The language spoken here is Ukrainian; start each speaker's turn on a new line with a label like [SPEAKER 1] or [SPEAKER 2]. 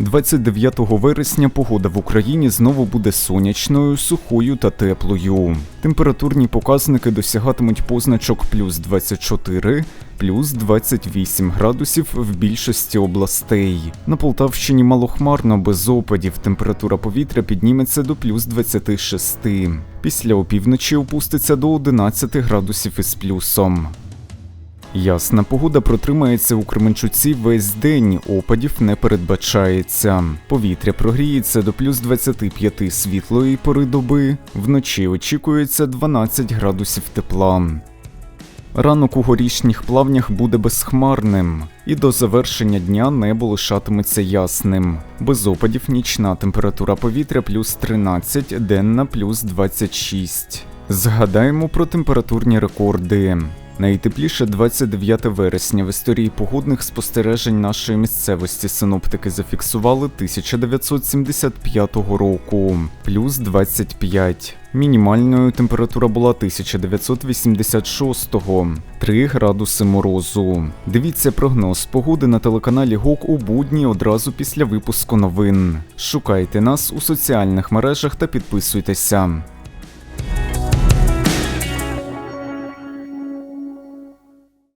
[SPEAKER 1] 29 вересня погода в Україні знову буде сонячною, сухою та теплою. Температурні показники досягатимуть позначок плюс 24, плюс 28 градусів в більшості областей. На Полтавщині малохмарно без опадів. Температура повітря підніметься до плюс 26. Після опівночі опуститься до 11 градусів із плюсом. Ясна погода протримається у Кременчуці весь день, опадів не передбачається. Повітря прогріється до плюс 25 світлої пори доби, вночі очікується 12 градусів тепла. Ранок у горішніх плавнях буде безхмарним, і до завершення дня небо лишатиметься ясним. Без опадів нічна температура повітря плюс 13, денна плюс 26. Згадаємо про температурні рекорди. Найтепліше 29 вересня в історії погодних спостережень нашої місцевості синоптики зафіксували 1975 року, плюс 25. Мінімальною температура була 1986-го, 3 градуси морозу. Дивіться прогноз погоди на телеканалі ГОК у будні одразу після випуску новин. Шукайте нас у соціальних мережах та підписуйтеся.